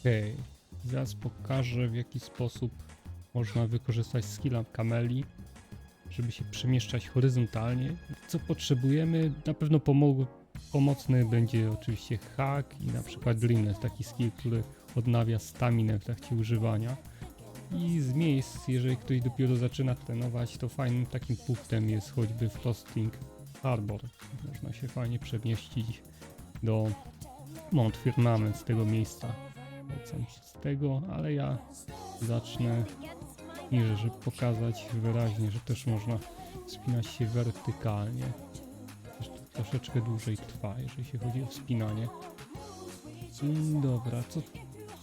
Okej, zaraz pokażę w jaki sposób można wykorzystać skilla kameli, żeby się przemieszczać horyzontalnie. Co potrzebujemy? Na pewno pomogł, pomocny będzie oczywiście hack i na przykład Blines, taki skill, który odnawia staminę w trakcie używania. I z miejsc, jeżeli ktoś dopiero zaczyna trenować, to fajnym takim punktem jest choćby Frosting Harbor. Można się fajnie przemieścić do Mount Firmament z tego miejsca. Z tego, ale ja zacznę niżej, żeby pokazać wyraźnie, że też można wspinać się wertykalnie. Też troszeczkę dłużej trwa, jeżeli się chodzi o wspinanie. Mm, Dobra, co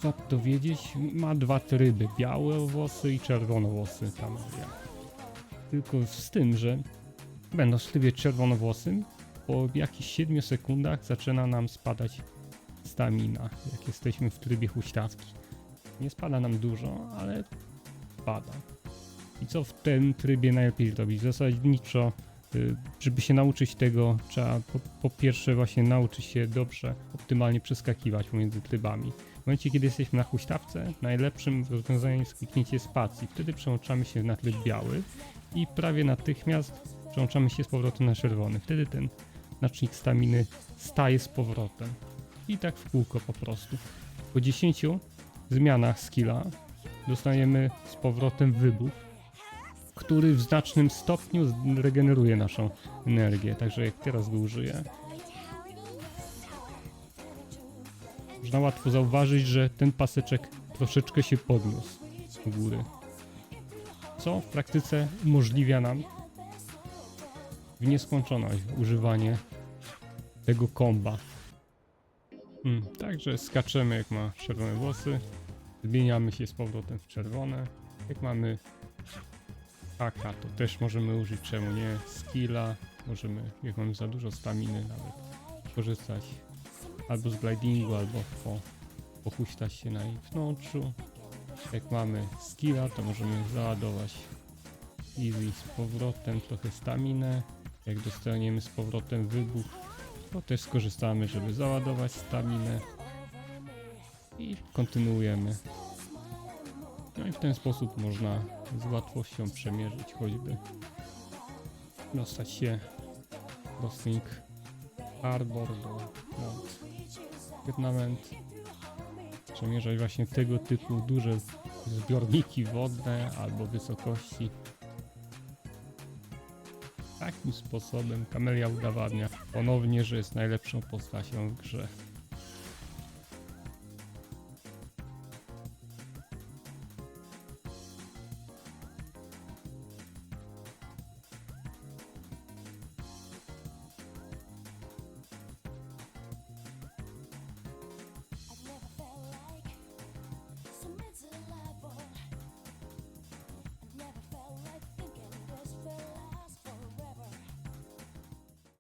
warto wiedzieć? Ma dwa tryby, białe włosy i czerwone włosy Camellia. Tylko z tym, że będąc w trybie czerwonowłosym, po jakichś 7 sekundach zaczyna nam spadać stamina, jak jesteśmy w trybie huśtawki. Nie spada nam dużo, ale spada. I co w tym trybie najlepiej zrobić? Zasadniczo, y, żeby się nauczyć tego, trzeba po, po pierwsze właśnie nauczyć się dobrze, optymalnie przeskakiwać pomiędzy trybami. W momencie, kiedy jesteśmy na huśtawce, najlepszym rozwiązaniem jest kliknięcie spacji. Wtedy przełączamy się na tryb biały i prawie natychmiast przełączamy się z powrotem na czerwony. Wtedy ten znacznik staminy staje z powrotem. I tak w kółko po prostu. Po 10 zmianach skilla dostajemy z powrotem wybuch, który w znacznym stopniu regeneruje naszą energię. Także jak teraz go użyję, można łatwo zauważyć, że ten paseczek troszeczkę się podniósł u góry. Co w praktyce umożliwia nam w nieskończoność używanie tego komba. Mm, także skaczemy jak ma czerwone włosy, zmieniamy się z powrotem w czerwone. Jak mamy haka, to też możemy użyć, czemu nie, skilla, możemy, jak mamy za dużo staminy nawet, korzystać albo z glidingu, albo po, pochuśtać się na jej wnątrzu. Jak mamy skilla, to możemy załadować easy z powrotem trochę staminę. Jak dostaniemy z powrotem wybuch, to też skorzystamy, żeby załadować staminę. I kontynuujemy. No i w ten sposób można z łatwością przemierzyć choćby. Dostać się do Sink Harbor, do Mount przemierzać właśnie tego typu duże zbiorniki wodne albo wysokości Takim sposobem Kamelia udowadnia ponownie, że jest najlepszą postacią w grze.